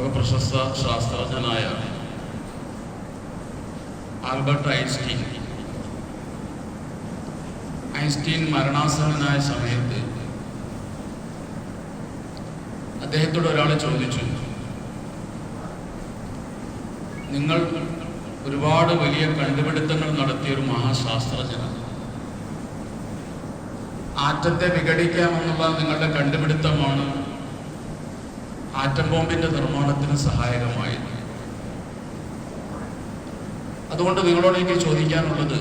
ലോകപ്രശസ്ത ശാസ്ത്രജ്ഞനായ Albert Einstein. Einstein മരണാസന്നനായ സമയത്ത് അദ്ദേഹത്തോട് ഒരാൾ ചോദിച്ചു നിങ്ങൾ ഒരുപാട് വലിയ കണ്ടുപിടുത്തങ്ങൾ നടത്തിയ ഒരു മഹാശാസ്ത്രജ്ഞനാണ്. ആറ്റത്തെ വിഘടിക്കാമെന്നുള്ള നിങ്ങളുടെ കണ്ടുപിടുത്തമാണ് ആറ്റം ബോംബിന്റെ നിർമ്മാണത്തിന് സഹായകമായിരുന്നു. അതുകൊണ്ട് നിങ്ങളോട് എനിക്ക് ചോദിക്കാനുള്ളത്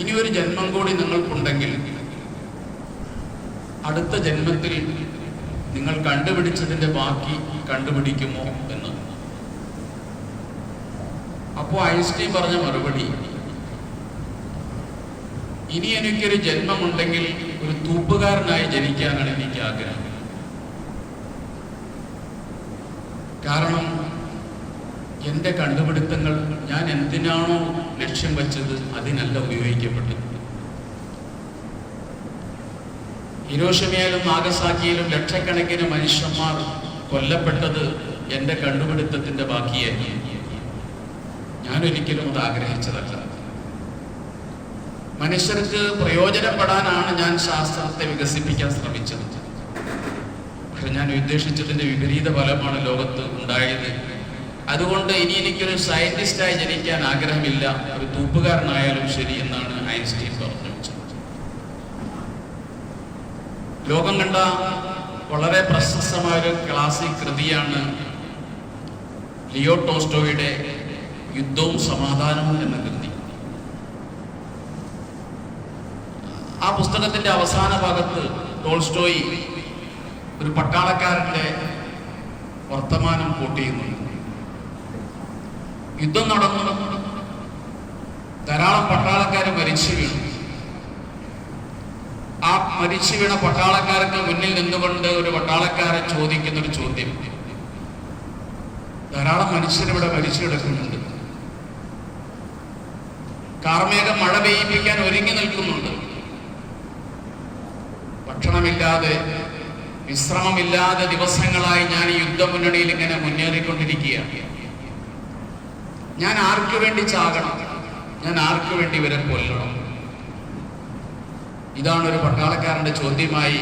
ഇനി ഒരു ജന്മം കൂടി നിങ്ങൾക്കുണ്ടെങ്കിൽ അടുത്ത ജന്മത്തിൽ നിങ്ങൾ കണ്ടുപിടിച്ചതിന്റെ ബാക്കി കണ്ടുപിടിക്കുമോ എന്ന്. അപ്പോൾ ഐൻസ്റ്റീൻ പറഞ്ഞ മറുപടി ഇനി എനിക്കൊരു ജന്മമുണ്ടെങ്കിൽ ഒരു തൂപ്പുകാരനായി ജനിക്കാനാണ് എനിക്ക് ആഗ്രഹം കാരണം എന്റെ കണ്ടുപിടുത്തങ്ങൾ ഞാൻ എന്തിനാണോ ലക്ഷ്യം വെച്ചത് അതിനല്ല ഉപയോഗിക്കപ്പെട്ടത്. ഹിരോഷിമയിലും നാഗസാക്കിയിലും ലക്ഷക്കണക്കിന് മനുഷ്യന്മാർ കൊല്ലപ്പെട്ടത് എന്റെ കണ്ടുപിടുത്തത്തിന്റെ ബാക്കിയായി. ഞാൻ ഒരിക്കലും അത് ആഗ്രഹിച്ചതല്ല. മനുഷ്യർക്ക് പ്രയോജനപ്പെടാനാണ് ഞാൻ ശാസ്ത്രത്തെ വികസിപ്പിക്കാൻ ശ്രമിച്ചത്. പക്ഷെ ഞാൻ ഉദ്ദേശിച്ചതിന്റെ വിപരീത ഫലമാണ് ലോകത്ത് ഉണ്ടായത്. അതുകൊണ്ട് ഇനി എനിക്കൊരു സയന്റിസ്റ്റായി ജനിക്കാൻ ആഗ്രഹമില്ല. ഒരു തൂപ്പുകാരനായാലും ശരി എന്നാണ് ഐൻസ്റ്റീൻ പറഞ്ഞു ലോകം കണ്ട വളരെ പ്രശസ്തമായ ഒരു ക്ലാസിക് കൃതിയാണ് ലിയോ ടോസ്റ്റോയുടെ യുദ്ധവും സമാധാനവും എന്ന കൃതി. ആ പുസ്തകത്തിന്റെ അവസാന ഭാഗത്ത് ടോൾസ്റ്റോയി ഒരു പട്ടാളക്കാരന്റെ വർത്തമാനം കൂട്ടിയുന്നുണ്ട് യുദ്ധം നടന്നു. ധാരാളം പട്ടാളക്കാർ മരിച്ചു വീണു. ആ മരിച്ചു വീണ പട്ടാളക്കാർക്ക് മുന്നിൽ നിന്നുകൊണ്ട് ഒരു പട്ടാളക്കാരൻ ചോദിക്കുന്ന ഒരു ചോദ്യം. ധാരാളം മനുഷ്യരിവിടെ മരിച്ചു കിടക്കുന്നുണ്ട്. കാർമേഘം മഴ പെയ്യിപ്പിക്കാൻ ഒരുങ്ങി നിൽക്കുന്നുണ്ട്. ഭക്ഷണമില്ലാതെ വിശ്രമമില്ലാതെ ദിവസങ്ങളായി ഞാൻ ഈ യുദ്ധമുന്നണിയിൽ ഇങ്ങനെ മുന്നേറിക്കൊണ്ടിരിക്കുകയാണ്. ഞാൻ ആർക്കു വേണ്ടി ചാകണം? ഞാൻ ആർക്കു വേണ്ടി ഇവരെ കൊല്ലണം? ഇതാണ് ഒരു പട്ടാളക്കാരന്റെ ചോദ്യമായി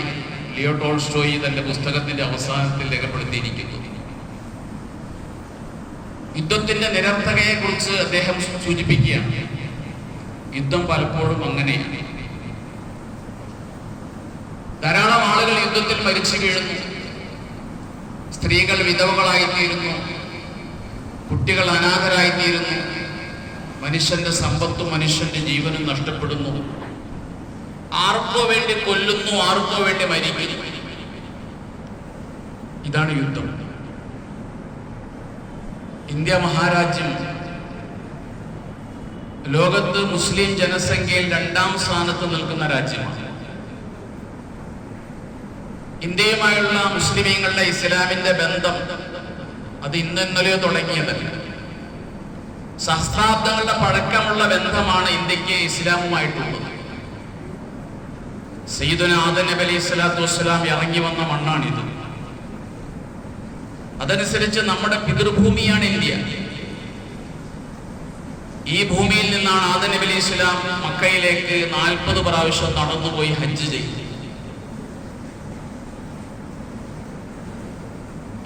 ലിയോ ടോൾസ്റ്റോയി തന്റെ പുസ്തകത്തിന്റെ അവസാനത്തിൽ രേഖപ്പെടുത്തിയിരിക്കുന്നു. യുദ്ധത്തിന്റെ നിരർത്ഥകയെ കുറിച്ച് അദ്ദേഹം സൂചിപ്പിക്കുകയാണ്. യുദ്ധം പലപ്പോഴും അങ്ങനെയാണ് ധാരാളം ആളുകൾ യുദ്ധത്തിൽ മരിച്ചു വീഴുന്നു. സ്ത്രീകൾ വിധവകളായിത്തീരുന്നു. കുട്ടികൾ അനാഥരായിത്തീരുന്നു. മനുഷ്യന്റെ സമ്പത്തും മനുഷ്യന്റെ ജീവനും നഷ്ടപ്പെടുന്നു. ആർക്കോ വേണ്ടി കൊല്ലുന്നു ആർക്കോ വേണ്ടി മരിക്കുന്നു. ഇതാണ് യുദ്ധം. ഇന്ത്യ മഹാരാജ്യം ലോകത്ത് മുസ്ലിം ജനസംഖ്യയിൽ രണ്ടാം സ്ഥാനത്ത് നിൽക്കുന്ന രാജ്യമാണ്. ഇന്ത്യയുമായുള്ള മുസ്ലിമീങ്ങളുടെ ഇസ്ലാമിന്റെ ബന്ധം അത് ഇന്നെന്നലെയോ തുടങ്ങിയതല്ല സഹസ്രാബ്ദങ്ങളുടെ പഴക്കമുള്ള ബന്ധമാണ് ഇന്ത്യയ്ക്ക് ഇസ്ലാമുമായിട്ടുള്ളത്. സയ്യിദുന നബി അലൈഹി സ്വലാത്തു വസ്സലാം ഇറങ്ങി വന്ന മണ്ണാണിത്. അതനുസരിച്ച് നമ്മുടെ പിതൃഭൂമിയാണ് ഇന്ത്യ. ഈ ഭൂമിയിൽ നിന്നാണ് ആദൻ നബി അലൈഹി സ്വലാം മക്കയിലേക്ക് നാൽപ്പത് പ്രാവശ്യം നടന്നുപോയി ഹജ്ജ് ചെയ്തു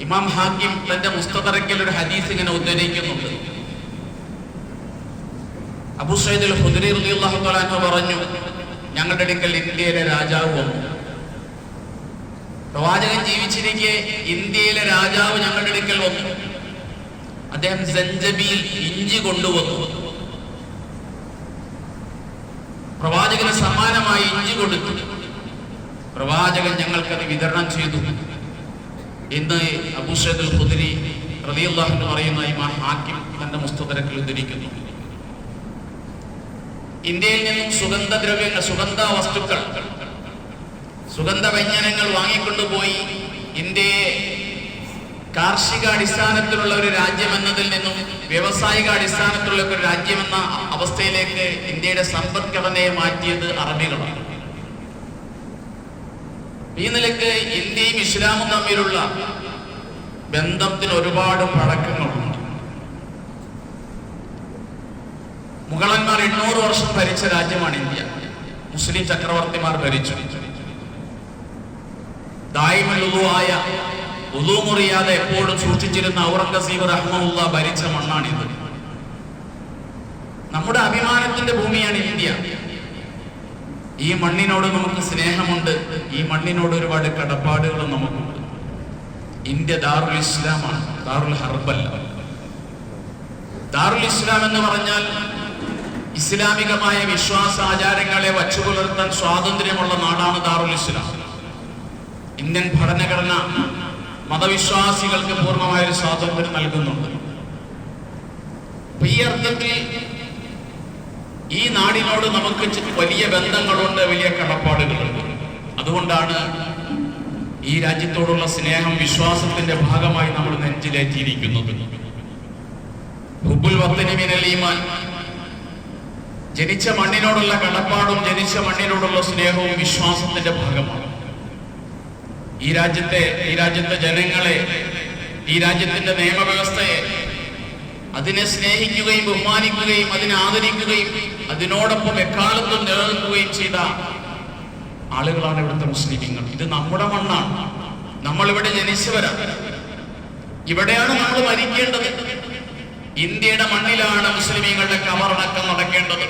ഇമാം ഹാക്കിം തന്റെ മുസ്തദറക്കിൽ ഒരു ഹദീസ് ഇങ്ങനെ ഉദ്ധരിക്കുന്നുണ്ട്. അബു സൈദ് ഖുദരി റളിയല്ലാഹു തആല പറഞ്ഞു ഞങ്ങളുടെ അടുക്കൽ ഇന്ത്യയിലെ രാജാവ് വന്നു. പ്രവാചകൻ ജീവിച്ചിരിക്കെ ഇന്ത്യയിലെ രാജാവ് ഞങ്ങളുടെ അടുക്കൽ വന്നു. അദ്ദേഹം സഞ്ചബിയിൽ ഇഞ്ചി കൊണ്ടുവന്നു. പ്രവാചകന് സമാനമായി ഇഞ്ചി കൊടുത്തു. പ്രവാചകൻ ഞങ്ങൾക്കത് വിതരണം ചെയ്തു. ഇന്ന് അബുഷേദുൽ ഖുദരി റളിയല്ലാഹു എന്ന് പറയുന്ന ഇമാം ഹാക്കിം തന്റെ മുസ്തദരക്കിൽ ഉദ്ധരിക്കുന്നു. ഇന്ത്യയിൽ നിന്നും സുഗന്ധദ്രവ്യങ്ങൾ സുഗന്ധ വസ്തുക്കൾ സുഗന്ധ വ്യഞ്ജനങ്ങൾ വാങ്ങിക്കൊണ്ടുപോയി ഇന്ത്യയെ കാർഷികാടിസ്ഥാനത്തിലുള്ള ഒരു രാജ്യം എന്നതിൽ നിന്നും വ്യവസായിക അടിസ്ഥാനത്തിലുള്ള ഒരു രാജ്യമെന്ന അവസ്ഥയിലേക്ക് ഇന്ത്യയുടെ സമ്പദ്ഘടനയെ മാറ്റിയത് അറബികളാണ്. ഈ നിലയ്ക്ക് ഇന്ത്യയും ഇസ്ലാമും തമ്മിലുള്ള ബന്ധത്തിന് ഒരുപാട് പഴക്കങ്ങളുണ്ട്. മുഗളന്മാർ എണ്ണൂറ് വർഷം ഭരിച്ച രാജ്യമാണ് ഇന്ത്യ. മുസ്ലിം ചക്രവർത്തിമാർ ഭരിച്ചു. ദായിമലുവായ ഉദുമുറിയാതെ എപ്പോഴും സൂക്ഷിച്ചിരുന്ന ഔറംഗസീബ് റഹ്മുള്ള ഭരിച്ച മണ്ണാണിത്. നമ്മുടെ അഭിമാനത്തിന്റെ ഭൂമിയാണ് ഇന്ത്യ. ഈ മണ്ണിനോട് നമുക്ക് സ്നേഹമുണ്ട്. ഈ മണ്ണിനോട് ഒരുപാട് കടപ്പാടുകളും നമുക്കുണ്ട്. ഇന്ത്യ ദാറുൽ ഇസ്ലാമാണ്. ദാറുൽ ഹർബല്ല ദാറുൽ ഇസ്ലാം എന്ന് പറഞ്ഞാൽ ഇസ്ലാമികമായ വിശ്വാസാചാരങ്ങളെ വച്ചു പുലർത്താൻ സ്വാതന്ത്ര്യമുള്ള നാടാണ് ദാറുൽ ഇസ്ലാം. ഇന്ത്യൻ ഭരണഘടന മതവിശ്വാസികൾക്ക് പൂർണമായ ഒരു സ്വാതന്ത്ര്യം നൽകുന്നുണ്ട്. ഈ അർത്ഥത്തിൽ ഈ നാടിനോട് നമുക്ക് വലിയ ബന്ധങ്ങളുണ്ട് വലിയ കടപ്പാടുകളുണ്ട്. അതുകൊണ്ടാണ് ഈ രാജ്യത്തോടുള്ള സ്നേഹം വിശ്വാസത്തിന്റെ ഭാഗമായി നമ്മൾ നെഞ്ചിലേറ്റിയിരിക്കുന്നത്. ജനിച്ച മണ്ണിനോടുള്ള കടപ്പാടും ജനിച്ച മണ്ണിനോടുള്ള സ്നേഹവും വിശ്വാസത്തിന്റെ ഭാഗമാണ്. ഈ രാജ്യത്തെ ഈ രാജ്യത്തെ ജനങ്ങളെ ഈ രാജ്യത്തിന്റെ നിയമവ്യവസ്ഥയെ അതിനെ സ്നേഹിക്കുകയും ബഹുമാനിക്കുകയും അതിനെ ആദരിക്കുകയും അതിനോടൊപ്പം എക്കാലത്തും നിലനിൽക്കുകയും ചെയ്ത ആളുകളാണ് ഇവിടുത്തെ മുസ്ലിമീങ്ങൾ. ഇത് നമ്മുടെ മണ്ണാണ്. നമ്മൾ ഇവിടെ ജനിച്ചവരാണ് ഇവിടെയാണ് നമ്മൾ മരിക്കേണ്ടത്. ഇന്ത്യയുടെ മണ്ണിലാണ് മുസ്ലിമീങ്ങളുടെ കബറടക്കം നടക്കേണ്ടത്.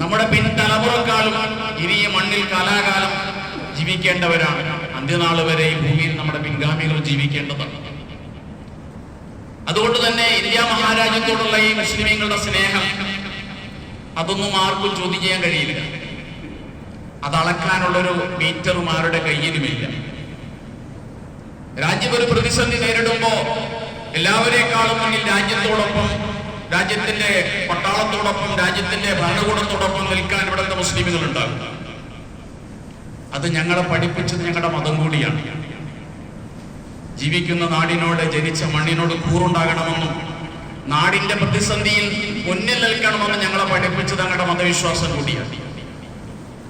നമ്മുടെ പിൻതലമുറക്കാലും ഇനി ഈ മണ്ണിൽ കലാകാലം ജീവിക്കേണ്ടവരാണ്. അന്ത്യനാൾ വരെ ഈ ഭൂമിയിൽ നമ്മുടെ പിൻഗാമികൾ ജീവിക്കേണ്ടത്. അതുകൊണ്ട് തന്നെ ഇന്ത്യ മഹാരാജ്യത്തോടുള്ള ഈ മുസ്ലിമീങ്ങളുടെ സ്നേഹം അതൊന്നും ആർക്കും ചോദ്യം ചെയ്യാൻ കഴിയില്ല. അത് അളക്കാനുള്ളൊരു മീറ്ററും ആരുടെ കയ്യിലുമില്ല. രാജ്യം ഒരു പ്രതിസന്ധി നേരിടുമ്പോ എല്ലാവരെക്കാളും മുന്നിൽ രാജ്യത്തോടൊപ്പം രാജ്യത്തിന്റെ പട്ടാളത്തോടൊപ്പം രാജ്യത്തിന്റെ ഭരണകൂടത്തോടൊപ്പം നിൽക്കാൻ ഇവിടുത്തെ മുസ്ലിമുകൾ ഉണ്ടാകും അത് ഞങ്ങളെ പഠിപ്പിച്ചത് ഞങ്ങളുടെ മതം കൂടിയാണ്. ജീവിക്കുന്ന നാടിനോട് ജനിച്ച മണ്ണിനോട് കൂറുണ്ടാകണമെന്നും നാടിന്റെ പ്രതിസന്ധിയിൽ മുന്നിൽ നിൽക്കണമെന്ന് ഞങ്ങളെ പഠിപ്പിച്ചത് ഞങ്ങളുടെ മതവിശ്വാസം കൂടിയാണ്.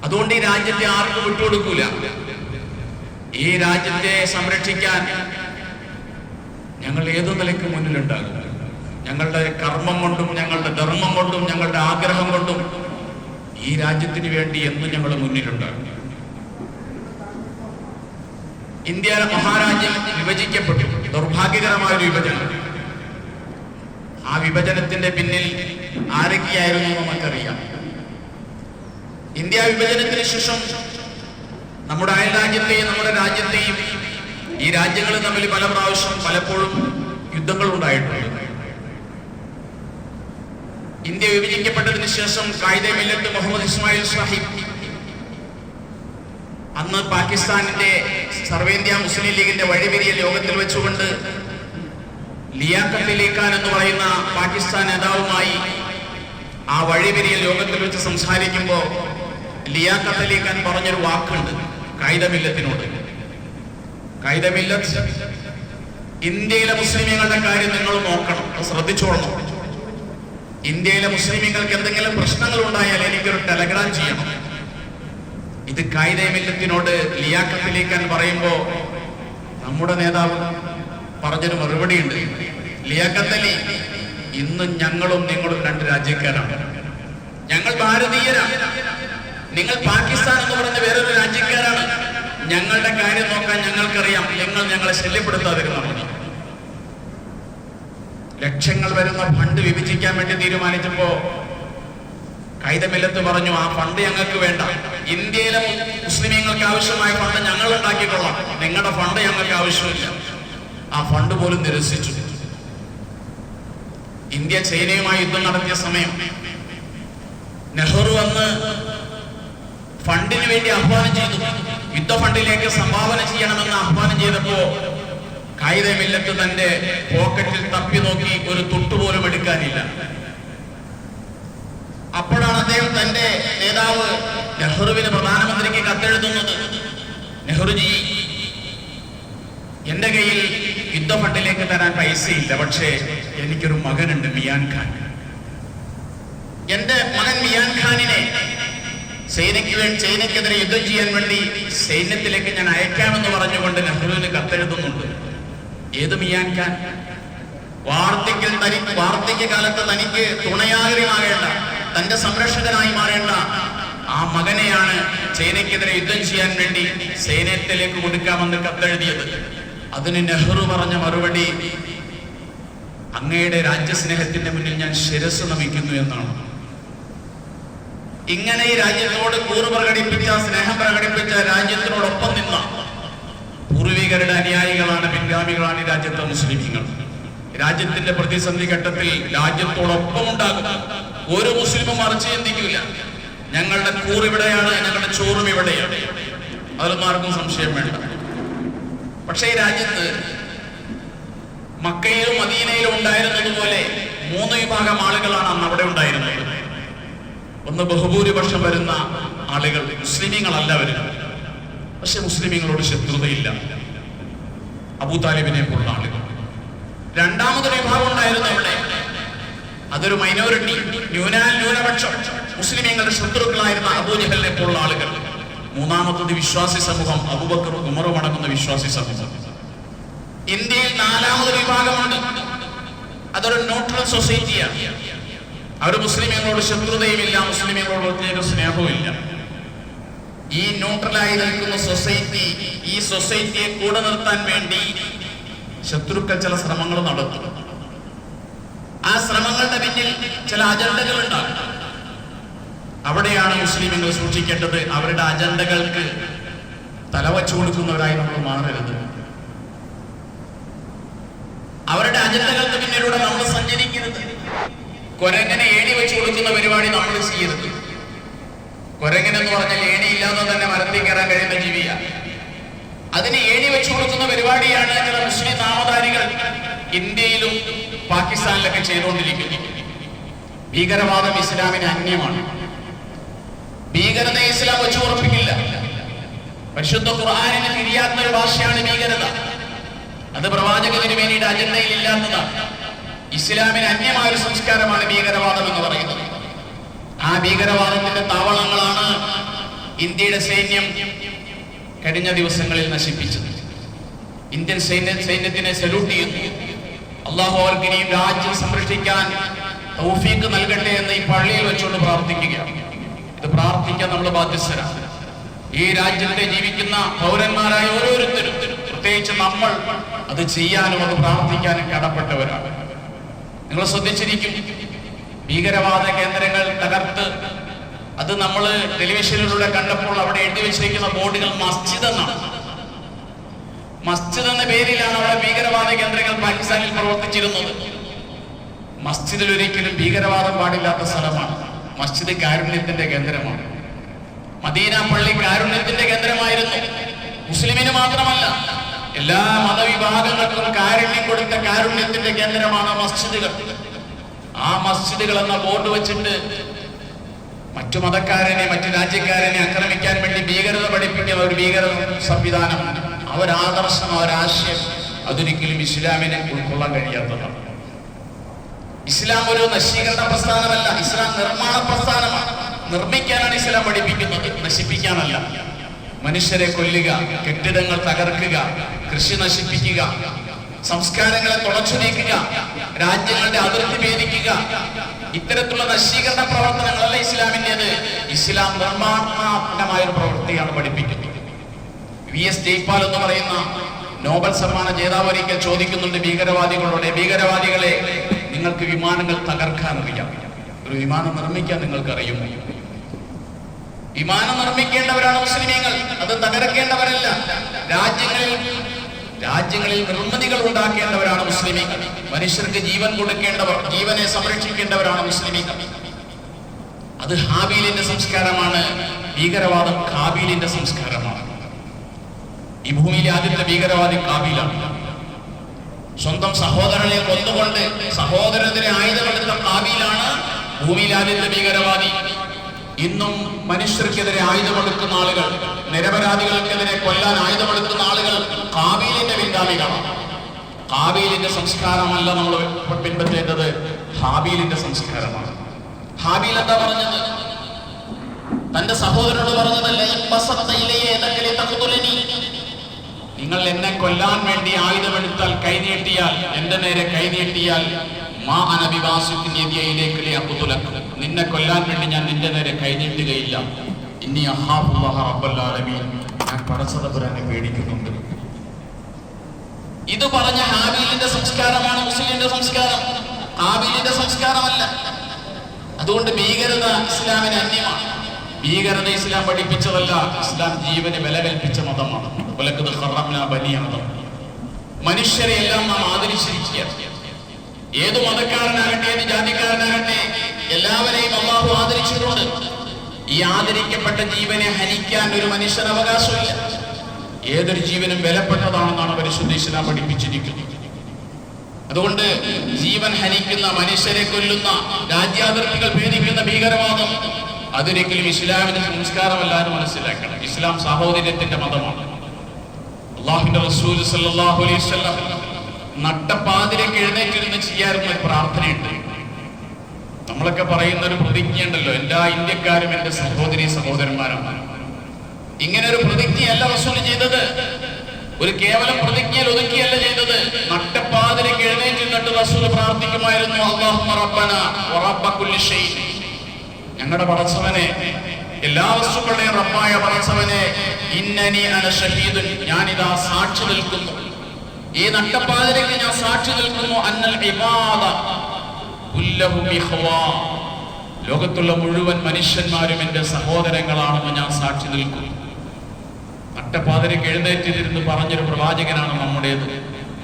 അതുകൊണ്ട് ഈ രാജ്യത്തെ ആർക്കും വിട്ടുകൊടുക്കൂല. ഈ രാജ്യത്തെ സംരക്ഷിക്കാൻ ഞങ്ങൾ ഏതു നിലയ്ക്ക് മുന്നിലുണ്ടാകും? ഞങ്ങളുടെ കർമ്മം കൊണ്ടും ഞങ്ങളുടെ ധർമ്മം കൊണ്ടും ഞങ്ങളുടെ ആഗ്രഹം കൊണ്ടും ഈ രാജ്യത്തിന് വേണ്ടി എന്നും ഞങ്ങൾ മുന്നിലുണ്ടാകും. ഇന്ത്യ മഹാരാജ്യം വിഭജിക്കപ്പെട്ടു. ദൗർഭാഗ്യകരമായ ഒരു വിഭജനം. ആ വിഭജനത്തിന്റെ പിന്നിൽ ആരൊക്കെയായിരുന്നു നമുക്കറിയാം. ഇന്ത്യ വിഭജനത്തിന് ശേഷം നമ്മുടെ അയൽ രാജ്യത്തെയും നമ്മുടെ രാജ്യത്തെയും ഈ രാജ്യങ്ങൾ തമ്മിൽ പല പ്രാവശ്യം പലപ്പോഴും യുദ്ധങ്ങൾ ഉണ്ടായിട്ടുണ്ട്. ഇന്ത്യ വിഭജിക്കപ്പെട്ടതിന് ശേഷം കായിദ മില്ലത്ത് മുഹമ്മദ് ഇസ്മായിൽ സാഹിബ് അന്ന് പാകിസ്ഥാനിന്റെ സർവേന്ത്യ മുസ്ലിം ലീഗിന്റെ വഴിപിരിയ ലോകത്തിൽ വെച്ചുകൊണ്ട് ഖാൻ എന്ന് പറയുന്ന പാകിസ്ഥാൻ നേതാവുമായി ആ വഴിപിരിയ യോഗത്തിൽ വെച്ച് സംസാരിക്കുമ്പോൾ ഖാൻ പറഞ്ഞൊരു വാക്കുണ്ട് കൈതമില്ലത്തിനോട് കായിദമില്ലത്ത് ഇന്ത്യയിലെ മുസ്ലിമീങ്ങളുടെ കാര്യം നിങ്ങൾ നോക്കണം ശ്രദ്ധിച്ചോളണം. ഇന്ത്യയിലെ മുസ്ലിമീങ്ങൾക്ക് എന്തെങ്കിലും പ്രശ്നങ്ങൾ ഉണ്ടായാൽ എനിക്കൊരു ടെലഗ്രാം ചെയ്യണം. ഇത് കായിദമില്ലത്തിനോട് ലിയാക്കത്തിലേക്കാൻ അലി ഖാൻ പറയുമ്പോ നമ്മുടെ നേതാവ് പറഞ്ഞൊരു മറുപടി ഇന്നും ഇന്ന് ഞങ്ങളും നിങ്ങളും രണ്ട് രാജ്യക്കാരാണ്. ഞങ്ങൾ ഭാരതീയരാണ് നിങ്ങൾ പാകിസ്ഥാൻ എന്ന് പറഞ്ഞ വേറൊരു രാജ്യക്കാരാണ്. ഞങ്ങളുടെ കാര്യം നോക്കാൻ ഞങ്ങൾക്കറിയാം. നിങ്ങൾ ഞങ്ങളെ ശല്യപ്പെടുത്താതിരുന്നു? ലക്ഷങ്ങൾ വരുന്ന ഫണ്ട് വിഭജിക്കാൻ വേണ്ടി തീരുമാനിച്ചപ്പോ കൈതമില്ലത്ത് പറഞ്ഞു ആ ഫണ്ട് ഞങ്ങൾക്ക് വേണ്ട. ഇന്ത്യയിലെ മുസ്ലിമീങ്ങൾക്ക് ആവശ്യമായ ഫണ്ട് ഞങ്ങൾ ഉണ്ടാക്കിക്കൊള്ളാം. നിങ്ങളുടെ ഫണ്ട് ഞങ്ങൾക്ക് ആവശ്യമില്ല. ആ ഫണ്ട് പോലും നിരസിച്ചു. ഇന്ത്യ ചൈനയുമായി യുദ്ധം നടത്തിയ സമയം നെഹ്റു അന്ന് ഫണ്ടിന് വേണ്ടി ആഹ്വാനം ചെയ്തു. യുദ്ധ ഫണ്ടിലേക്ക് സംഭാവന ചെയ്യണമെന്ന് ആഹ്വാനം ചെയ്തപ്പോ കായികമില്ലത്ത് തന്റെ പോക്കറ്റിൽ തപ്പി നോക്കി ഒരു തൊട്ടുപോലും എടുക്കാനില്ല. അപ്പോഴാണ് അദ്ദേഹം തന്റെ നേതാവ് നെഹ്റുവിന് പ്രധാനമന്ത്രിക്ക് കത്തെഴുതുന്നത്. നെഹ്റുജി എന്റെ കയ്യിൽ യുദ്ധ ഫണ്ടിലേക്ക് തരാൻ പൈസയില്ല. പക്ഷേ എനിക്കൊരു മകനുണ്ട് മിയാൻ ഖാൻ. എന്റെ മകൻ മിയാൻ ഖാനിനെ സൈനയ്ക്ക് വേണ്ടി സൈനയ്ക്കെതിരെ യുദ്ധം ചെയ്യാൻ വേണ്ടി സൈന്യത്തിലേക്ക് ഞാൻ അയക്കാമെന്ന് പറഞ്ഞുകൊണ്ട് നെഹ്റുവിന് കത്തെഴുതുന്നുണ്ട്. ഏത് മിയാൻ ഖാൻ? വാർദ്ധക്യം തനി വാർദ്ധക്യകാലത്ത് തനിക്ക് തുണയാകരമാകേണ്ട തന്റെ സംരക്ഷകനായി മാറേണ്ട ആ മകനെയാണ് ചൈനയ്ക്കെതിരെ യുദ്ധം ചെയ്യാൻ വേണ്ടി സൈന്യത്തിലേക്ക് കൊടുക്കാമെന്ന് കത്തെഴുതിയത്. അതിന് നെഹ്റു പറഞ്ഞ മറുപടി അങ്ങയുടെ രാജ്യസ്നേഹത്തിന്റെ മുന്നിൽ ഞാൻ ശിരസ് നമിക്കുന്നു എന്നാണ്. ഇങ്ങനെ ഈ രാജ്യത്തോട് കൂറ് പ്രകടിപ്പിച്ച സ്നേഹം പ്രകടിപ്പിച്ച രാജ്യത്തിനോടൊപ്പം നിന്ന പൂർവികരുടെ അനുയായികളാണ് പിൻഗാമികളാണ് ഈ രാജ്യത്തെ മുസ്ലിമീങ്ങൾ. രാജ്യത്തിന്റെ പ്രതിസന്ധി ഘട്ടത്തിൽ രാജ്യത്തോടൊപ്പം ഉണ്ടാകും ഒരു മുസ്ലിമും മറിച്ച് ചിന്തിക്കില്ല ഞങ്ങളുടെ കൂറ് ഇവിടെയാണ് ഞങ്ങളുടെ ചോറും ഇവിടെയാണ്. അതിലൊന്നും ആർക്കും സംശയം വേണ്ട. പക്ഷേ ഈ രാജ്യത്ത് മക്കയിലും മദീനയിലും ഉണ്ടായിരുന്നതുപോലെ മൂന്ന് വിഭാഗം ആളുകളാണ് അന്ന് അവിടെ ഉണ്ടായിരുന്നത്. ഒന്ന് ബഹുഭൂരിപക്ഷം വരുന്ന ആളുകൾ മുസ്ലിമീങ്ങളല്ല വരുന്നത്. പക്ഷെ മുസ്ലിമീങ്ങളോട് ശത്രുതയില്ല. അബൂ താലിബിനെ പോലുള്ള ആളുകൾ. രണ്ടാമതൊരു വിഭാഗം ഉണ്ടായിരുന്നു അവിടെ. അതൊരു മൈനോറിറ്റി ന്യൂനാൽ ന്യൂനപക്ഷം മുസ്ലിമീങ്ങളുടെ ശത്രുക്കളായിരുന്ന അബൂജഹലിനെ പോലുള്ള ആളുകൾ. മൂന്നാമത്തത് വിശ്വാസി സമൂഹം അബൂബക്കർ ഉമറും അടങ്ങുന്ന വിശ്വാസി സമൂഹം. ഇന്ത്യയിൽ നാലാമത് വിഭാഗമാണ് അതൊരു ന്യൂട്രൽ സൊസൈറ്റിയാണ് അവർ മുസ്ലിമീങ്ങളോട് ശത്രുതയുമില്ല മുസ്ലിമീങ്ങളോട് പ്രത്യേക സ്നേഹവുമില്ല. ഈ ന്യൂട്രലായി നിൽക്കുന്ന സൊസൈറ്റി ഈ സൊസൈറ്റിയെ കൂടെ നിർത്താൻ വേണ്ടി ശത്രുക്കൾ ചില ശ്രമങ്ങൾ നടത്തും. ആ ശ്രമങ്ങളുടെ പിന്നിൽ ചില അജണ്ടകൾ ഉണ്ടാകും. അവിടെയാണ് മുസ്ലിമുകൾ സൂക്ഷിക്കേണ്ടത്. അവരുടെ അജണ്ടകൾക്ക് തലവച്ചു കൊടുക്കുന്നവരായി നമ്മൾ മാറരുത്. അവരുടെ അജണ്ടകൾക്ക് പിന്നിലൂടെ നമ്മൾ സഞ്ചരിക്കരുത് കൊരങ്ങനെ ഏണി വെച്ച് കൊടുക്കുന്ന പരിപാടി നമ്മൾ ചെയ്യരുത് കൊരങ്ങൻ എന്ന് പറഞ്ഞാൽ ഏണി ഇല്ലാതെ തന്നെ മരത്തിൽ കയറാൻ കഴിയുന്ന ജീവിയ. അതിന് ഏണി വെച്ച് കൊടുക്കുന്ന പരിപാടിയാണ് ചില മുസ്ലിം നാമധാരികൾ ഇന്ത്യയിലും പാകിസ്ഥാനിലൊക്കെ ചെയ്തുകൊണ്ടിരിക്കുന്നു. ഭീകരവാദം ഇസ്ലാമിന് അന്യമാണ്. ഭീകരത ഇസ്ലാം വെച്ച് ഉറപ്പിക്കില്ല. പരിശുദ്ധ ഖുർആാനിന് തിരിയാത്ത ഒരു ഭാഷയാണ് ഭീകരത. അത് പ്രവാചകന് വേണ്ടിയിട്ട് അജണ്ടയിൽ ഇല്ലാത്തതാണ് ഇസ്ലാമിന് അന്യമായ ഒരു സംസ്കാരമാണ് ഭീകരവാദം എന്ന് പറയുന്നത്. ആ ഭീകരവാദത്തിന്റെ താവളങ്ങളാണ് ഇന്ത്യയുടെ സൈന്യം കഴിഞ്ഞ ദിവസങ്ങളിൽ നശിപ്പിച്ചത്. ഇന്ത്യൻ സൈന്യ സൈന്യത്തിനെ സല്യൂട്ട് ചെയ്യുന്നു. അള്ളാഹു അവർക്ക് ഇനിയും രാജ്യം സംരക്ഷിക്കാൻ തൗഫീക്ക് നൽകട്ടെ എന്ന് ഈ പള്ളിയിൽ വെച്ചുകൊണ്ട് പ്രാർത്ഥിക്കുകയാണ്. ഇത് പ്രാർത്ഥിക്കാൻ നമ്മൾ ബാധ്യസ്ഥരാണ്. ഈ രാജ്യത്തെ ജീവിക്കുന്ന പൗരന്മാരായ ഓരോരുത്തരും പ്രത്യേകിച്ച് നമ്മൾ അത് ചെയ്യാനും അത് പ്രാർത്ഥിക്കാനും കടപ്പെട്ടവരാണ്. നിങ്ങൾ ശ്രദ്ധിച്ചിരിക്കും. ഭീകരവാദ കേന്ദ്രങ്ങൾ തകർത്ത് അത് നമ്മൾ ടെലിവിഷനിലൂടെ കണ്ടപ്പോൾ അവിടെ എഴുതി വെച്ചിരിക്കുന്ന ബോർഡുകൾ മസ്ജിദ് എന്നാണ്. മസ്ജിദ് എന്ന പേരിലാണ് അവിടെ ഭീകരവാദ കേന്ദ്രങ്ങൾ പാകിസ്ഥാനിൽ പ്രവർത്തിച്ചിരുന്നത്. മസ്ജിദിൽ ഒരിക്കലും ഭീകരവാദം പാടില്ലാത്ത സ്ഥലമാണ്. മസ്ജിദ് കാരുണ്യത്തിന്റെ കേന്ദ്രമാണ്. മദീന പള്ളി കാരുണ്യത്തിന്റെ കേന്ദ്രമായിരുന്നു. മുസ്ലിമിന് മാത്രമല്ല എല്ലാ മതവിഭാഗങ്ങൾക്കും കാരുണ്യം കൊടുത്ത കാരുണ്യത്തിന്റെ കേന്ദ്രമാണ് മസ്ജിദുകൾ. ആ മസ്ജിദുകൾ എന്ന ബോർഡ് വെച്ചിട്ട് മറ്റു മതക്കാരനെ മറ്റു രാജ്യക്കാരനെ ആക്രമിക്കാൻ വേണ്ടി ഭീകരത പഠിപ്പിക്കുന്ന ഒരു ഭീകര സംവിധാനം. ആ ഒരു ആദർശം ആ ഒരു ആശയം അതൊരിക്കലും ഇസ്ലാമിനെ ഉൾക്കൊള്ളാൻ കഴിയാത്തതാണ്. ഇസ്ലാം ഒരു നശീകരണ പ്രസ്ഥാനമല്ല ഇസ്ലാം നിർമ്മാണ പ്രസ്ഥാനമാണ്. നിർമ്മിക്കാനാണ് ഇസ്ലാം പഠിപ്പിക്കുന്നത് നശിപ്പിക്കാനല്ല. മനുഷ്യരെ കൊല്ലുക കെട്ടിടങ്ങൾ തകർക്കുക കൃഷി നശിപ്പിക്കുക സംസ്കാരങ്ങളെ തുളച്ചു നീക്കുക രാജ്യങ്ങളുടെ അതിർത്തി ഭേദിക്കുക. ഇത്തരത്തിലുള്ള നശീകരണ പ്രവർത്തനങ്ങളല്ല ഇസ്ലാമിന്റെത്. ഇസ്ലാം നിർമ്മാണാത്മകമായ ഒരു പ്രവൃത്തിയാണ് പഠിപ്പിക്കുന്നത്. വി എസ് ജയ്പാൽ എന്ന് പറയുന്ന നോബൽ സമ്മാന ജേതാവ് ഒരിക്കൽ ചോദിക്കുന്നുണ്ട് ഭീകരവാദികളോട്. ഭീകരവാദികളെ നിങ്ങൾക്ക് വിമാനങ്ങൾ തകർക്കാൻ അറിയാം ഒരു വിമാനം നിർമ്മിക്കാൻ നിങ്ങൾക്ക് അറിയുമോ വിമാനം നിർമ്മിക്കേണ്ടവരാണ് മുസ്ലിമീങ്ങൾ. അത് തകർക്കേണ്ടവരല്ല. രാജ്യങ്ങളിൽ രാജ്യങ്ങളിൽ നിർമ്മിതികൾ ഉണ്ടാക്കേണ്ടവരാണ് മുസ്ലിമീങ്ങൾ. മനുഷ്യർക്ക് ജീവൻ കൊടുക്കേണ്ടവർ ജീവനെ സംരക്ഷിക്കേണ്ടവരാണ് മുസ്ലിമീങ്ങൾ. അത് ഹാബീലിന്റെ സംസ്കാരമാണ്. ഭീകരവാദം കാബീലിന്റെ സംസ്കാരമാണ്. ഈ ഭൂമിയിലെ ആദ്യത്തെ ഭീകരവാദി കാബീലാണ് സ്വന്തം സഹോദരനെ കൊന്നുകൊണ്ട് സഹോദരനെതിരെ ആയുധമെടുത്ത കാബീലാണ് ഭൂമിയിലെ ആദ്യത്തെ ഭീകരവാദി ഇന്നും മനുഷ്യർക്കെതിരെ ആയുധമെടുക്കുന്ന ആളുകൾ നിരപരാധികൾക്കെതിരെ കൊല്ലാൻ ആയുധമെടുക്കുന്ന ആളുകൾ കാബീലിന്റെ പിൻഗാമികളാണ് കാബീലിന്റെ സംസ്കാരമല്ല നമ്മൾ പിൻപറ്റേണ്ടത് ഹാബീലിന്റെ സംസ്കാരമാണ്. ഹാബീൽ എന്താ പറഞ്ഞത്? തന്റെ സഹോദരനോട് പറഞ്ഞതല്ലേ നിങ്ങൾ എന്നെ കൊല്ലാൻ വേണ്ടി ആയുധമെടുത്താൽ കൈനീട്ടിയാൽ എന്റെ നേരെ കൈനീട്ടിയാൽ നിന്നെ കൊല്ലാൻ വേണ്ടി ഞാൻ നിന്റെ നേരെ കൈനീട്ടുകയില്ല. ഇനി ഞാൻ പടച്ചതപുരാനെ പേടിക്കുന്നുണ്ട്. ഇത് പറഞ്ഞ ഹാബിലിന്റെ സംസ്കാരമാണ് മുസ്ലിമിന്റെ സംസ്കാരം. ഹാബിലിന്റെ സംസ്കാരമല്ല. അതുകൊണ്ട് ഭീകരത ഇസ്ലാമിന് അന്യമാണ്. ഭീകരത ഇസ്ലാം പഠിപ്പിച്ചതല്ല ഇസ്ലാം ജീവന് വില കൽപ്പിച്ച മതമാണ് മനുഷ്യരെ എല്ലാം നാം ആദരിച്ചിരിക്കുക ഏത് മതക്കാരനാകട്ടെ ഏത് ജാതിക്കാരനാകട്ടെ എല്ലാവരെയും അള്ളാഹു ആദരിച്ചിട്ടുണ്ട്. ഈ ആദരിക്കപ്പെട്ട ജീവനെ ഹനിക്കാൻ ഒരു മനുഷ്യന് അവകാശമില്ല. ഏതൊരു ജീവനും വിലപ്പെട്ടതാണെന്നാണ് പരിശുദ്ധ ഇസ്ലാം പഠിപ്പിച്ചിരിക്കുന്നത്. അതുകൊണ്ട് ജീവൻ ഹനിക്കുന്ന മനുഷ്യരെ കൊല്ലുന്ന രാജ്യാതിർത്തികൾ ഭേദിക്കുന്ന ഭീകരവാദം അതൊരിക്കലും ഇസ്ലാമിന്റെ സംസ്കാരമല്ലാതെ മനസ്സിലാക്കണം. ഇസ്ലാം സഹോദര്യത്തിന്റെ മതമാണ്. അള്ളാഹുന്റെ റസൂൽ അലൈഹി നട്ടപ്പാതിലേക്ക് എഴുന്നേറ്റിരുന്ന് ചെയ്യാറുന്ന പ്രാർത്ഥനയുണ്ട്. നമ്മളൊക്കെ പറയുന്ന ഒരു പ്രതിജ്ഞയുണ്ടല്ലോ എല്ലാ ഇന്ത്യക്കാരും എന്റെ സഹോദരി സഹോദരന്മാരാണ്. ഇങ്ങനെ ഒരു പ്രതിജ്ഞയല്ല റസൂൽ ചെയ്തത്. ഒരു കേവലം പ്രതിജ്ഞയിൽ ഒതുക്കിയല്ല ചെയ്തത്. നട്ടപ്പാതിലേക്ക് എഴുന്നേറ്റിരുന്നിട്ട് റസൂൽ പ്രാർത്ഥിക്കുമായിരുന്നു ഞങ്ങളുടെ പടച്ചവനെ എല്ലാ വസ്തുക്കളുടെയും റബ്ബായ പടച്ചവനെ ഇന്നനി അന ഷഹീദുൻ. ഞാനിതാ സാക്ഷി നിൽക്കുന്നു. ഈ നട്ടപ്പാതിലേക്ക് ഞാൻ സാക്ഷി നിൽക്കുന്നു. അന്നൽ ഇബാദ ലോകത്തുള്ള മുഴുവൻ മനുഷ്യന്മാരും എന്റെ സഹോദരങ്ങളാണെന്ന് ഞാൻ സാക്ഷി നിൽക്കുന്നു. നട്ടപ്പാതിരക്ക് എഴുന്നേറ്റിരുന്ന് പറഞ്ഞൊരു പ്രവാചകനാണ് നമ്മുടേത്.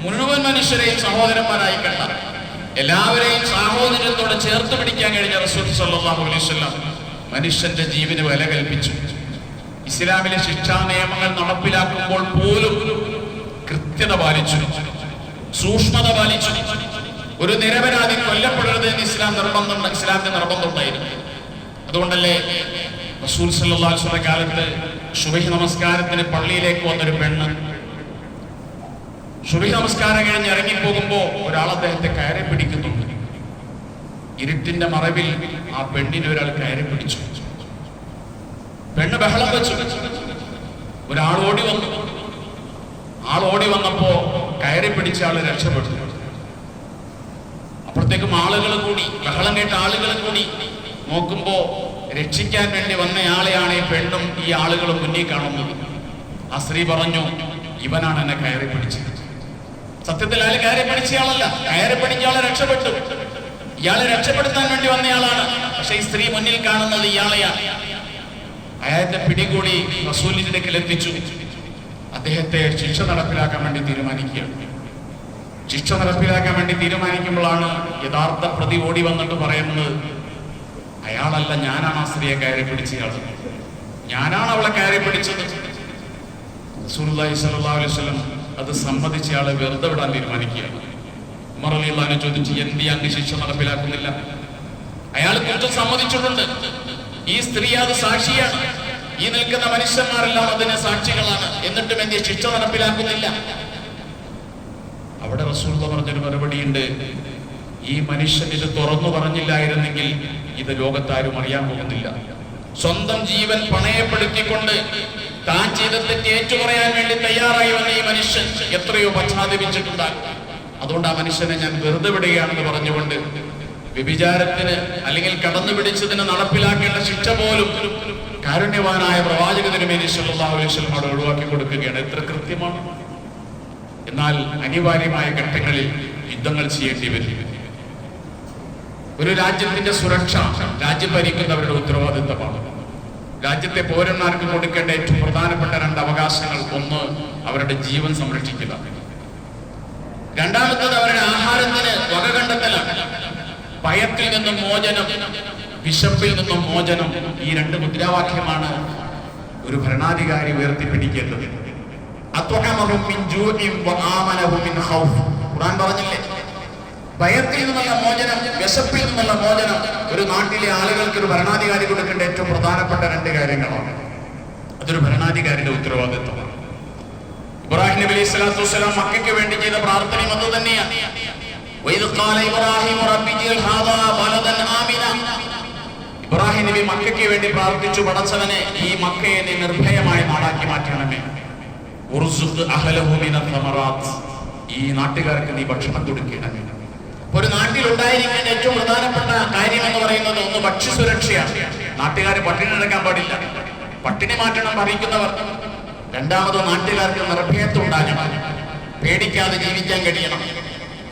മുഴുവൻ മനുഷ്യരെയും സഹോദരന്മാരായി കണ്ട എല്ലാവരെയും സാഹോദര്യത്തോടെ ചേർത്ത് പിടിക്കാൻ കഴിഞ്ഞ റസൂൽ മനുഷ്യന്റെ ജീവന് വില കൽപ്പിച്ചു. ഇസ്ലാമിലെ ശിക്ഷാ നിയമങ്ങൾ നടപ്പിലാക്കുമ്പോൾ പോലും കൃത്യത പാലിച്ചു. സൂക്ഷ്മത പാലിച്ചു. ഒരു നിരപരാധി കൊല്ലപ്പെടരുത് എന്ന് ഇസ്ലാം നിർബന്ധം ഇസ്ലാമിന്റെ നിർബന്ധമുണ്ടായിരുന്നു അതുകൊണ്ടല്ലേ റസൂൽ വസല്ലം കാലത്ത് ശുഭഹി നമസ്കാരത്തിന് പള്ളിയിലേക്ക് വന്നൊരു പെണ്ണ്. ശുഭി നമസ്കാരം കഴിഞ്ഞ് ഇറങ്ങിപ്പോകുമ്പോ ഒരാൾ അദ്ദേഹത്തെ കയറി പിടിക്കുന്നുണ്ട്. ഇരുട്ടിന്റെ മറവിൽ ആ പെണ്ണിനെ ഒരാൾ കയറി പിടിച്ചു. പെണ്ണ് ബഹളം വെച്ചു. ഒരാൾ ഓടി വന്നു. ആൾ ഓടി വന്നപ്പോ കയറി പിടിച്ച ആൾ രക്ഷപ്പെട്ടു. അപ്പോഴത്തേക്കും ആളുകൾ കൂടി ബഹളം കേട്ട ആളുകൾ കൂടി നോക്കുമ്പോ രക്ഷിക്കാൻ വേണ്ടി വന്നയാളെയാണ് ഈ പെണ്ണും ഈ ആളുകളും മുന്നിൽ കാണുന്നത്. ആ സ്ത്രീ പറഞ്ഞു ഇവനാണ് എന്നെ കയറി പിടിച്ചത്. സത്യത്തിൽ അയാൾ കയറി പിടിച്ചയാളല്ല കയറി പിടിച്ചയാളെ രക്ഷപ്പെട്ടു. ഇയാളെ രക്ഷപ്പെടുത്താൻ വേണ്ടി വന്നയാളാണ്. പക്ഷെ ഈ സ്ത്രീ മുന്നിൽ കാണുന്നത് ഇയാളെയാണ്. അയാളത്തെ പിടികൂടി റസൂലിന്റെ അടുക്കൽ എത്തിച്ചു. അദ്ദേഹത്തെ ശിക്ഷ നടപ്പിലാക്കാൻ വേണ്ടി തീരുമാനിക്കുകയാണ്. ശിക്ഷ നടപ്പിലാക്കാൻ വേണ്ടി തീരുമാനിക്കുമ്പോഴാണ് യഥാർത്ഥ പ്രതി ഓടി വന്നിട്ട് പറയുന്നത് അയാളല്ല ഞാനാണ് ആ സ്ത്രീയെ കയറി പിടിച്ചയാൾ ഞാനാണ് അവളെ കയറി പിടിച്ചത്. വസല്ലം അത് സമ്മതിച്ച ആളെ വെറുതെ വിടാൻ തീരുമാനിക്കുകയാണ്. ഉമർ അലി ചോദിച്ചു എന്തി അങ്ങ് ശിക്ഷ നടപ്പിലാക്കുന്നില്ല. അയാൾ കുറ്റം സമ്മതിച്ചിട്ടുണ്ട്. ഈ സ്ത്രീ അത് സാക്ഷിയാണ്. ഈ നിൽക്കുന്ന മനുഷ്യന്മാരെല്ലാം അതിന് സാക്ഷികളാണ്. എന്നിട്ടും എന്റെ ശിക്ഷ നടപ്പിലാക്കുന്നില്ല. അവിടെ റസൂൽ പറഞ്ഞൊരു മറുപടിയുണ്ട്. ഈ മനുഷ്യൻ ഇത് തുറന്നു പറഞ്ഞില്ലായിരുന്നെങ്കിൽ ഇത് ലോകത്താരും അറിയാൻ പോകുന്നില്ല. സ്വന്തം ജീവൻ പണയപ്പെടുത്തിക്കൊണ്ട് താൻ ചെയ്ത തെറ്റ് ഏറ്റുപറയാൻ വേണ്ടി തയ്യാറായി വന്ന ഈ മനുഷ്യൻ എത്രയോ പശ്ചാത്തപിച്ചിട്ടുണ്ടാകും. അതുകൊണ്ട് ആ മനുഷ്യനെ ഞാൻ വെറുതെ വിടുകയാണെന്ന് പറഞ്ഞുകൊണ്ട് വ്യഭിചാരത്തിന് അല്ലെങ്കിൽ കടന്നു പിടിച്ചതിന് നടപ്പിലാക്കേണ്ട ശിക്ഷ പോലും കാരുണ്യവാനായ പ്രവാചക തിരുമേനി വസല്ലം ഒഴിവാക്കി കൊടുക്കുകയാണ്. എത്ര കൃത്യമാണ്? എന്നാൽ അനിവാര്യമായ ഘട്ടങ്ങളിൽ യുദ്ധങ്ങൾ ചെയ്യേണ്ടി വരും. ഒരു രാജ്യത്തിന്റെ സുരക്ഷ രാജ്യം ഭരിക്കുന്നവരുടെ ഉത്തരവാദിത്തമാണ്. രാജ്യത്തെ പൗരന്മാർക്ക് കൊടുക്കേണ്ട ഏറ്റവും പ്രധാനപ്പെട്ട രണ്ട് അവകാശങ്ങൾ ഒന്ന് അവരുടെ ജീവൻ സംരക്ഷിക്കുക. രണ്ടാമത്തത് അവരുടെ ആഹാരത്തിന് വക കണ്ടെത്തലാണ്. ഭയത്തിൽ നിന്നും മോചനം വിശപ്പിൽ നിന്നും മോചനം ഈ രണ്ട് മുദ്രാവാക്യമാണ് ഒരു ഭരണാധികാരി ഉയർത്തിപ്പിടിക്കേണ്ടത്. ഖുർആൻ പറഞ്ഞില്ലേ? ഭയത്തിൽ നിന്നുള്ള മോചനം വിശപ്പിൽ നിന്നുള്ള മോചനം ഒരു നാട്ടിലെ ആളുകൾക്ക് ഒരു ഭരണാധികാരി കൊടുക്കേണ്ട ഏറ്റവും പ്രധാനപ്പെട്ട രണ്ട് കാര്യങ്ങളാണ്. അതൊരു ഭരണാധികാരിയുടെ ഉത്തരവാദിത്വമാണ്. ഇബ്രാഹിം നബി അലൈഹി സ്വലാത്തു വസ്സലാം മക്കയ്ക്ക് വേണ്ടി ചെയ്ത പ്രാർത്ഥനയും അത് തന്നെയാണ് ഇബ്രാഹിം നബി മക്കയ്ക്ക് വേണ്ടി പ്രാർത്ഥിച്ചു പടച്ചവനെ ഈ മക്കയെ നീ നിർഭയമായ നാടാക്കി മാറ്റണമേ. ഈ നാട്ടുകാർക്ക് നീ ഭക്ഷണം കൊടുക്കണമേ ഒരു നാട്ടിൽ ഉണ്ടായിരിക്കേണ്ട ഏറ്റവും പ്രധാനപ്പെട്ട കാര്യം എന്ന് പറയുന്നത് ഒന്ന് ഭക്ഷ്യസുരക്ഷയാണ്. നാട്ടുകാരെ പട്ടിണി നടക്കാൻ പാടില്ല. പട്ടിണി മാറ്റണം അറിയിക്കുന്നവർ. രണ്ടാമത് നാട്ടുകാർക്ക് നിർഭയത്വം ഉണ്ടാകണം. പേടിക്കാതെ ജീവിക്കാൻ കഴിയണം.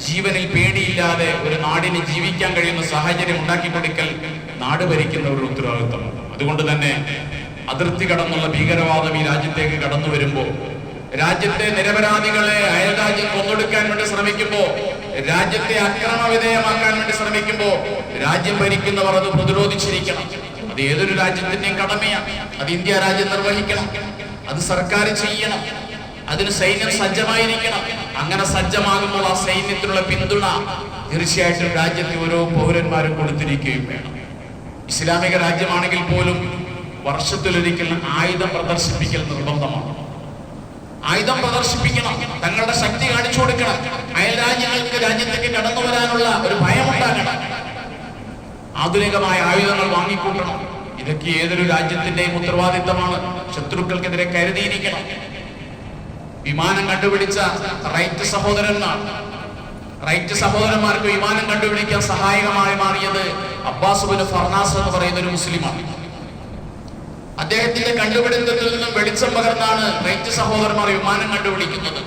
ജീവനിൽ പേടിയില്ലാതെ ഒരു നാടിന് ജീവിക്കാൻ കഴിയുന്ന സാഹചര്യം ഉണ്ടാക്കി കൊടുക്കൽ നാട് ഒരു ഉത്തരവാദിത്തമാണ് അതുകൊണ്ട് തന്നെ അതിർത്തി കടന്നുള്ള ഭീകരവാദം ഈ രാജ്യത്തേക്ക് കടന്നു വരുമ്പോൾ രാജ്യത്തെ നിരപരാധികളെ അയൽരാജ്യം കൊന്നൊടുക്കാൻ വേണ്ടി ശ്രമിക്കുമ്പോൾ രാജ്യത്തെ അക്രമ വിധേയമാക്കാൻ വേണ്ടി ശ്രമിക്കുമ്പോൾ രാജ്യം ഭരിക്കുന്നവർ അത് പ്രതിരോധിച്ചിരിക്കണം. അത് ഏതൊരു രാജ്യത്തിന്റെയും കടമയാണ്. അത് ഇന്ത്യ രാജ്യം നിർവഹിക്കണം. അത് സർക്കാർ ചെയ്യണം. അതിന് സൈന്യം സജ്ജമായിരിക്കണം. അങ്ങനെ സജ്ജമാകുമ്പോൾ ആ സൈന്യത്തിനുള്ള പിന്തുണ തീർച്ചയായിട്ടും രാജ്യത്തെ ഓരോ പൗരന്മാരും കൊടുത്തിരിക്കുകയും വേണം. ഇസ്ലാമിക രാജ്യമാണെങ്കിൽ പോലും വർഷത്തിലൊരിക്കൽ ആയുധം പ്രദർശിപ്പിക്കൽ നിർബന്ധമാണ്. ആയുധം പ്രദർശിപ്പിക്കണം. തങ്ങളുടെ ശക്തി കാണിച്ചു കൊടുക്കണം. അയൽ രാജ്യങ്ങൾക്ക് രാജ്യത്തേക്ക് കടന്നു വരാനുള്ള ഒരു ഭയമുണ്ടാകണം. ആധുനികമായ ആയുധങ്ങൾ വാങ്ങിക്കൂട്ടണം. ഇതൊക്കെ ഏതൊരു രാജ്യത്തിന്റെയും ഉത്തരവാദിത്തമാണ്. ശത്രുക്കൾക്കെതിരെ കരുതിയിരിക്കണം. വിമാനം കണ്ടുപിടിച്ച റൈറ്റ് സഹോദരന്മാർ. റൈറ്റ് സഹോദരന്മാർക്ക് വിമാനം കണ്ടുപിടിക്കാൻ സഹായകമായി മാറിയത് അബ്ബാസ് ബിൻ ഫർനാസ് എന്ന് പറയുന്ന ഒരു മുസ്ലിമാണ്. അദ്ദേഹത്തിന്റെ കണ്ടുപിടുത്തത്തിൽ നിന്നും വെളിച്ചം പകർന്നാണ് റൈറ്റ് സഹോദരന്മാർ വിമാനം കണ്ടുപിടിക്കുന്നത്.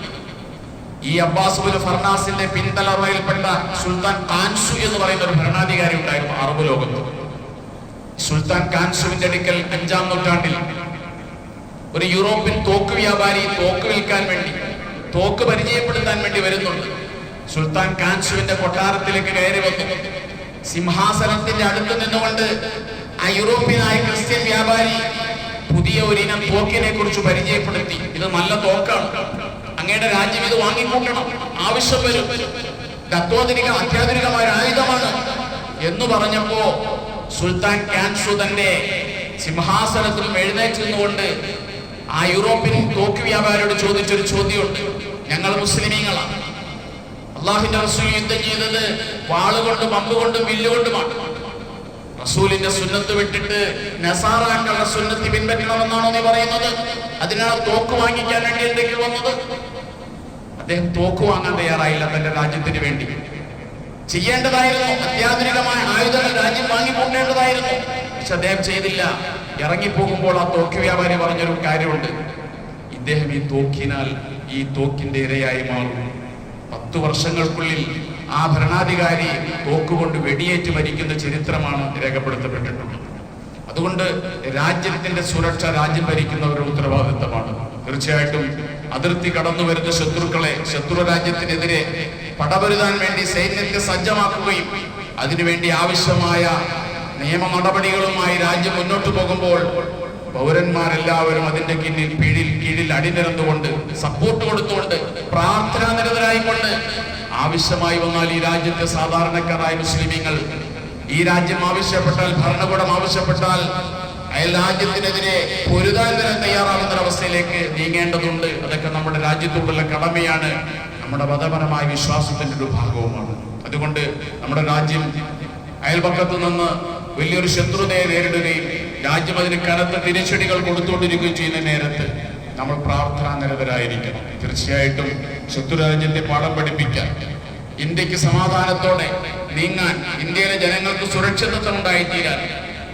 ഈ അബ്ബാസ് ബിൻ ഫർനാസിന്റെ പിന്തലറയിൽപ്പെട്ട സുൽത്താൻ കാൻസു എന്ന് പറയുന്ന ഒരു ഭരണാധികാരി ഉണ്ടായിരുന്നു അറബ് ലോകത്ത്. സുൽത്താൻ കാൻസുവിന്റെ അടുക്കൽ അഞ്ചാം നൂറ്റാണ്ടിൽ ഒരു യൂറോപ്യൻ തോക്ക് വ്യാപാരി തോക്ക് വിൽക്കാൻ വേണ്ടി തോക്ക് പരിചയപ്പെടുത്താൻ വേണ്ടി വരുന്നുണ്ട്. സുൽത്താൻ കാൻസുവിന്റെ കൊട്ടാരത്തിലേക്ക് കയറി വന്നു. സിംഹാസനത്തിന്റെ അടുത്ത് നിന്നുകൊണ്ട് ആ യൂറോപ്യനായ ക്രിസ്ത്യൻ വ്യാപാരി പുതിയ ഒരു ഇനം തോക്കിനെ കുറിച്ച് പരിചയപ്പെടുത്തി. ഇത് നല്ല തോക്കാണ്. അങ്ങയുടെ രാജ്യം ഇത് വാങ്ങിക്കൂട്ടണം. ആവശ്യം വരും. തത്വാധുനിക അത്യാധുനിക അത്യാധുനികമായ ഒരു ആയുധമാണ് എന്ന് പറഞ്ഞപ്പോ സുൽത്താൻ കാൻസു തന്റെ സിംഹാസനത്തിൽ എഴുന്നേറ്റ് നിന്നുകൊണ്ട് ആ യൂറോപ്യൻ തോക്ക് വ്യാപാരിയോട് ചോദിച്ചൊരു ചോദ്യമുണ്ട്. ഞങ്ങൾ മുസ്ലിമീങ്ങളാണ്. അള്ളാഹിന്റെ റസൂൽ യുദ്ധം ചെയ്തത് വാളുകൊണ്ടും അമ്പുകൊണ്ടും വില്ലുകൊണ്ടുമാണ് റസൂലിന്റെ സുന്നത്ത് വിട്ടിട്ട് നസാറാക്കളുടെ സുന്നത്ത് പിൻപറ്റണമെന്നാണോ നീ പറയുന്നത്? അതിനാണ് തോക്ക് വാങ്ങിക്കാൻ വേണ്ടി എന്തെങ്കിലും വന്നത്? അദ്ദേഹം തോക്ക് വാങ്ങാൻ തയ്യാറായില്ല തന്റെ രാജ്യത്തിന് വേണ്ടി. ചെയ്യേണ്ടതായിരുന്നു അത്യാധുനികമായ ആയുധങ്ങൾ രാജ്യം വാങ്ങിക്കൊണ്ടേണ്ടതായിരുന്നു. പക്ഷെ അദ്ദേഹം ചെയ്തില്ല. ഇറങ്ങിപ്പോകുമ്പോൾ ആ തോക്ക് വ്യാപാരി പറഞ്ഞൊരു കാര്യമുണ്ട്. ഇദ്ദേഹം ഈ തോക്കിനാൽ ഈ തോക്കിന്റെ ഇരയായി മാറും. പത്തു വർഷങ്ങൾക്കുള്ളിൽ ആ ഭരണാധികാരി തോക്കുകൊണ്ട് വെടിയേറ്റ് മരിക്കുന്ന ചരിത്രമാണ് രേഖപ്പെടുത്തപ്പെട്ടിട്ടുള്ളത്. അതുകൊണ്ട് രാജ്യത്തിന്റെ സുരക്ഷ രാജ്യം ഭരിക്കുന്നവരുടെ ഉത്തരവാദിത്തമാണ്. തീർച്ചയായിട്ടും അതിർത്തി കടന്നു വരുന്ന ശത്രുക്കളെ ശത്രു രാജ്യത്തിനെതിരെ പടപരുതാൻ വേണ്ടി സൈന്യത്തെ സജ്ജമാക്കുകയും അതിനുവേണ്ടി ആവശ്യമായ നിയമ നടപടികളുമായി രാജ്യം മുന്നോട്ട് പോകുമ്പോൾ പൗരന്മാരെല്ലാവരും അതിന്റെ കീഴിൽ കീഴിൽ കീഴിൽ അടിനിരന്നുകൊണ്ട് സപ്പോർട്ട് കൊടുത്തുകൊണ്ട് പ്രാർത്ഥനാ നിരതരായിക്കൊണ്ട് ആവശ്യമായി വന്നാൽ ഈ രാജ്യത്തെ സാധാരണക്കാരായ മുസ്ലിമീങ്ങൾ ഈ രാജ്യം ആവശ്യപ്പെട്ടാൽ ഭരണകൂടം ആവശ്യപ്പെട്ടാൽ അയൽ രാജ്യത്തിനെതിരെ പൊരുതാൻ തന്നെ തയ്യാറാകുന്ന അവസ്ഥയിലേക്ക് നീങ്ങേണ്ടതുണ്ട്. അതൊക്കെ നമ്മുടെ രാജ്യത്തോടുള്ള കടമയാണ്. നമ്മുടെ മതപരമായ വിശ്വാസത്തിന്റെ ഒരു ഭാഗവുമാണ്. അതുകൊണ്ട് നമ്മുടെ രാജ്യം അയൽപക്കത്ത് നിന്ന് വലിയൊരു ശത്രുതയെ നേരിടുകയും രാജ്യം അതിന് കനത്ത തിരിച്ചടികൾ കൊടുത്തുകൊണ്ടിരിക്കുകയും ചെയ്യുന്ന നേരത്ത് നമ്മൾ പ്രാർത്ഥനാ നിരതരായിരിക്കണം. തീർച്ചയായിട്ടും ശത്രുരാജ്യത്തെ പാഠം പഠിപ്പിക്കാൻ ഇന്ത്യയ്ക്ക് സമാധാനത്തോടെ നീങ്ങാൻ ഇന്ത്യയിലെ ജനങ്ങൾക്ക് സുരക്ഷിതത്വം ഉണ്ടായിത്തീരാൻ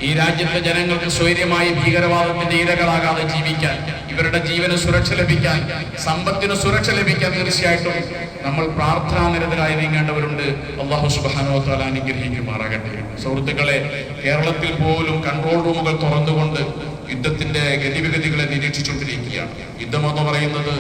ഈ രാജ്യത്തെ ജനങ്ങൾക്ക് സ്വൈര്യമായി ഭീകരവാദത്തിന്റെ ഇരകളാകാതെ ജീവിക്കാൻ ഇവരുടെ ജീവന് സുരക്ഷ ലഭിക്കാൻ സമ്പത്തിന് സുരക്ഷ ലഭിക്കാൻ തീർച്ചയായിട്ടും നമ്മൾ പ്രാർത്ഥനാ നിരതരായി നീങ്ങേണ്ടവരുണ്ട്. അള്ളാഹു സുബാനോ താല അനുഗ്രഹിക്കുമാറാകട്ടെ. സുഹൃത്തുക്കളെ കേരളത്തിൽ പോലും കൺട്രോൾ റൂമുകൾ തുറന്നുകൊണ്ട് യുദ്ധത്തിന്റെ ഗതിവിഗതികളെ നിരീക്ഷിച്ചുകൊണ്ടിരിക്കുകയാണ്. യുദ്ധം എന്ന് പറയുന്നത്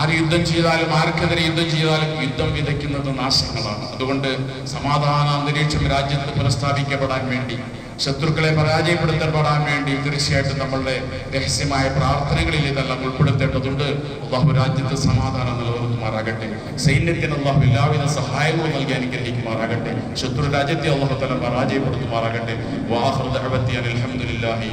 ആര് യുദ്ധം ചെയ്താലും ആർക്കെതിരെ യുദ്ധം ചെയ്താലും യുദ്ധം വിതയ്ക്കുന്നത് നാശങ്ങളാണ്. അതുകൊണ്ട് സമാധാന അന്തരീക്ഷം രാജ്യത്ത് പുനഃസ്ഥാപിക്കപ്പെടാൻ വേണ്ടി ശത്രുക്കളെ പരാജയപ്പെടുത്തപ്പെടാൻ വേണ്ടി തീർച്ചയായിട്ടും നമ്മളുടെ രഹസ്യമായ പ്രാർത്ഥനകളിൽ ഇതെല്ലാം ഉൾപ്പെടുത്തേണ്ടതുണ്ട്. അള്ളാഹു രാജ്യത്ത് സമാധാനം നിലനിർത്തുമാറാകട്ടെ. സൈന്യത്തിന് അള്ളാഹു എല്ലാവിധ സഹായങ്ങളും നൽകി അനുഗ്രഹിക്കുമാറാകട്ടെ. ശത്രു രാജ്യത്തെ അള്ളാഹു തല പരാജയപ്പെടുത്തുമാറാകട്ടെ. വാഹൃദ അലഹമുല്ലാഹി